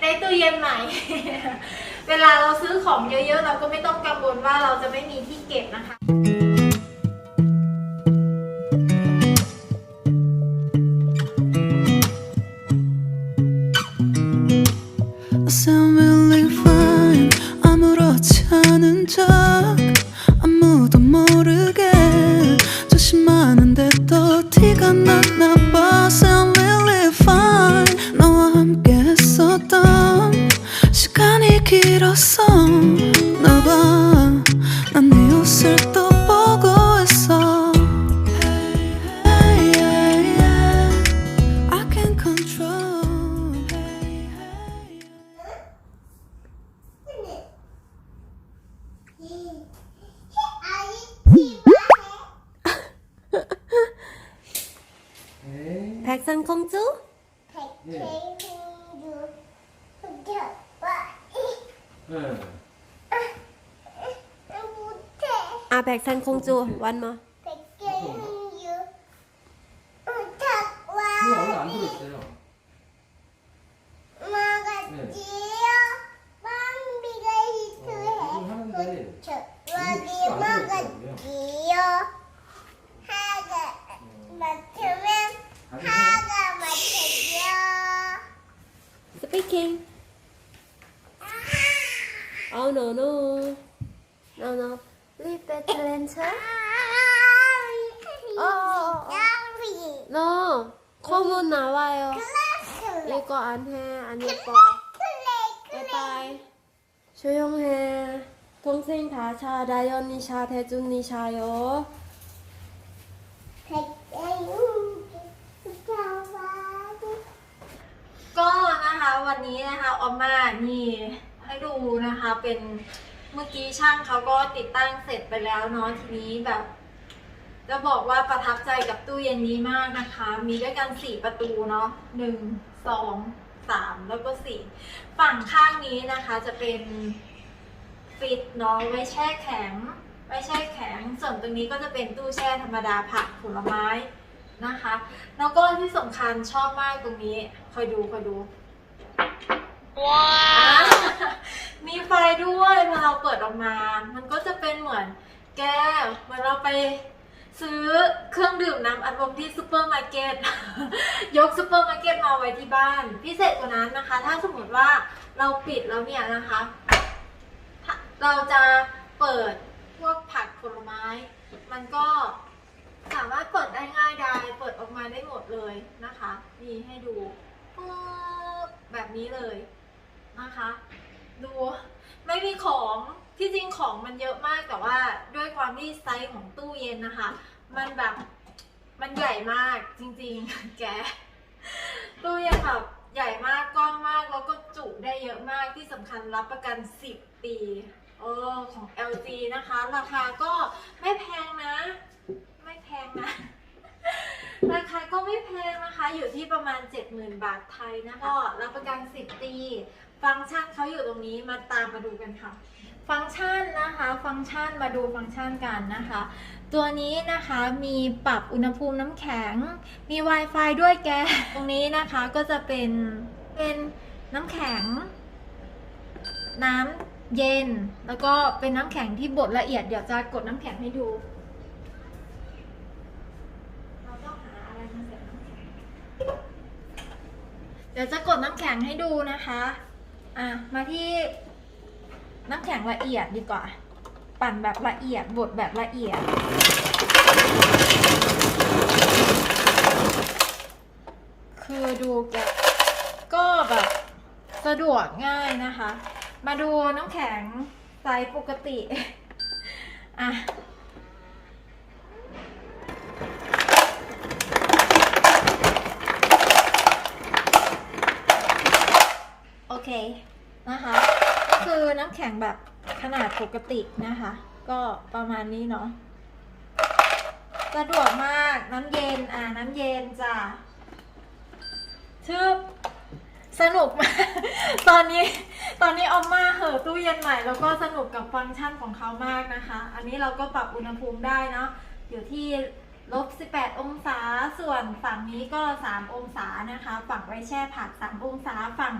ได้ตู้เย็นใหม่ เวลาเราซื้อของเยอะๆ เราก็ไม่ต้องกังวลว่าเราจะไม่มีที่เก็บนะคะ I 백선공주? 네. 아 백선공주 완마 그거 원래 안 들어있어요. 스피킹 Oh no no No no Leave that lantern 어, 어. No 코문 나와요 이거 안해 안 예뻐 바이바이 조용해 동생 다 자, 다현이 자, 대준이 자요ก็ วันนี้นะคะออมมานี่ให้ดูนะคะเป็นเมื่อกี้ช่างเขาก็ติดตั้งเสร็จไปแล้วเนาะทีนี้แบบ จะบอกว่าประทับใจกับตู้เย็นนี้มากนะคะ มีด้วยกันสี่ประตูเนาะหนึ่งสองสามแล้วก็สี่ฝั่งข้างนี้นะคะจะเป็นฟิตเนาะไว้แช่แข็งไว้แช่แข็ง ส่วนตรงนี้ก็จะเป็นตู้แช่ธรรมดาผักผลไม้นะคะ แล้วก็ที่สำคัญชอบมากตรงนี้คอยดูคอยดู ว้ามีไฟด้วยพอเราเปิดออกมา มันก็จะเป็นเหมือนแก้วเหมือนเราไปซื้อเครื่องดื่มน้ำอัดลมที่ซูเปอร์มาร์เก็ต ยกซูเปอร์มาร์เก็ตมาไว้ที่บ้าน พิเศษกว่านั้นนะคะ ถ้าสมมติว่าเราปิดแล้วเนี่ยนะคะ เราจะเปิดพวกผักผลไม้ มันก็สามารถเปิดได้ง่ายดายเปิดออกมาได้หมดเลยนะคะ นี่ให้ดูแบบนี้เลย นะคะ ดูไม่มีของที่จริงของมันเยอะมากแต่ว่าด้วยความที่ไซส์ของตู้เย็นนะคะ มันแบบมันใหญ่มากจริงๆ แก ตู้เย็นแบบใหญ่มากกว้างมากแล้วก็จุได้เยอะมากที่สำคัญรับประกัน 10 ปีเออของ LG นะคะ ราคาก็ไม่แพงนะ ไม่แพงนะ ราคาก็ไม่แพงนะคะ อยู่ที่ประมาณ 70,000 บาทไทยนะคะก็รับประกัน 10 ปี ฟังก์ชันเขาอยู่ตรงนี้มาตามมาดูกันค่ะ ฟังก์ชันนะคะ ฟังก์ชันมาดูฟังก์ชันกันนะคะ ตัวนี้นะคะมีปรับอุณหภูมิน้ำแข็ง มี Wi-Fi ด้วยแก ตรงนี้นะคะก็จะเป็นเป็นน้ำแข็ง น้ำเย็น แล้วก็เป็นน้ำแข็งที่บดละเอียดเดี๋ยวจะกดน้ำแข็งให้ดูเราต้องหาอะไรมาใส่น้ำแข็งเดี๋ยวจะกดน้ำแข็งให้ดูนะคะ อะ มาที่น้ำแข็งละเอียดดีกว่า ปั่นแบบละเอียดบดแบบละเอียด คือดูแกก็แบบสะดวกง่ายนะคะ มาดูน้ำแข็งไซส์ปกติ อะ เคนะคะคือน้ำแข็งแบบขนาดปกตินะคะ ก็ประมาณนี้เนาะสะดวกมากน้ำเย็นอ่าน้ำเย็นจ้ะชื่อสนุกมากตอนนี้ตอนนี้ออมมาเหอะตู้เย็นใหม่แล้วก็สนุกกับฟังก์ชันของเขามากนะคะ อันนี้เราก็ปรับอุณหภูมิได้เนาะอยู่ที่ลบ 18 องศาส่วนฝั่งนี้ก็ 3 องศานะคะ ฝั่งไว้แช่ผัก 3 องศาฝั่ง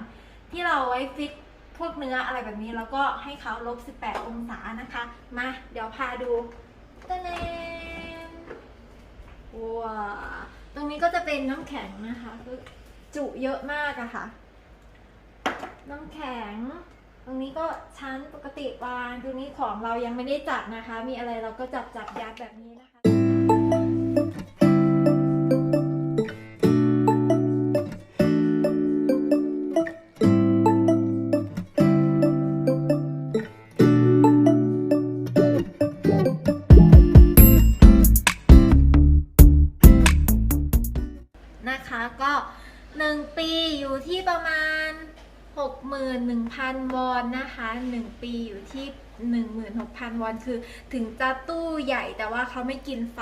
ที่เราไว้ฟิตพวกเนื้ออะไรแบบนี้ แล้วก็ให้เขาลบ 18 องศานะคะ มาเดี๋ยวพาดูตะเนนว้าตรงนี้ก็จะเป็นน้ำแข็งนะคะคือจุเยอะมากอะค่ะ น้ำแข็ง ตรงนี้ก็ชั้นปกติวางตรงนี้ของเรายังไม่ได้จัดนะคะ มีอะไรเราก็จับจับยัดแบบนี้นะคะ 1,000 วอนนะคะ 1 ปีอยู่ที่ 16,000 วอนคือถึงจะตู้ใหญ่แต่ว่าเขาไม่กินไฟ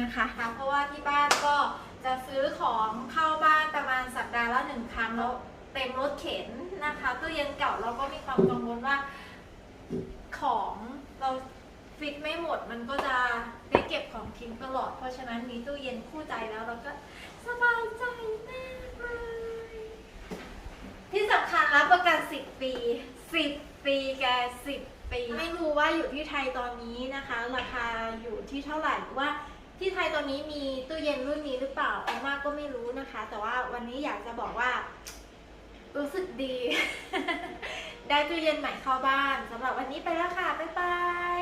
นะคะ เพราะว่าที่บ้านก็จะซื้อของเข้าบ้านประมาณสัปดาห์ละหนึ่งครั้งแล้วเต็มรถเข็นนะคะตู้เย็นเก่าเราก็มีความกังวลว่าของเราฟิตไม่หมดมันก็จะได้เก็บของทิ้งตลอด เพราะฉะนั้นมีตู้เย็นคู่ใจแล้วเราก็สบายใจมากเลยที่สำคัญรับประกัน ปี 10 ปีแก10 ปี ไม่รู้ว่าอยู่ที่ไทยตอนนี้นะคะ ราคาอยู่ที่เท่าไหร่หรือว่าที่ไทยตอนนี้มีตู้เย็นรุ่นนี้หรือเปล่าอาม่าก็ไม่รู้นะคะ แต่ว่าวันนี้อยากจะบอกว่า รู้สึกดี ได้ตู้เย็นใหม่เข้าบ้านสำหรับวันนี้ไปแล้วค่ะ บ๊ายบาย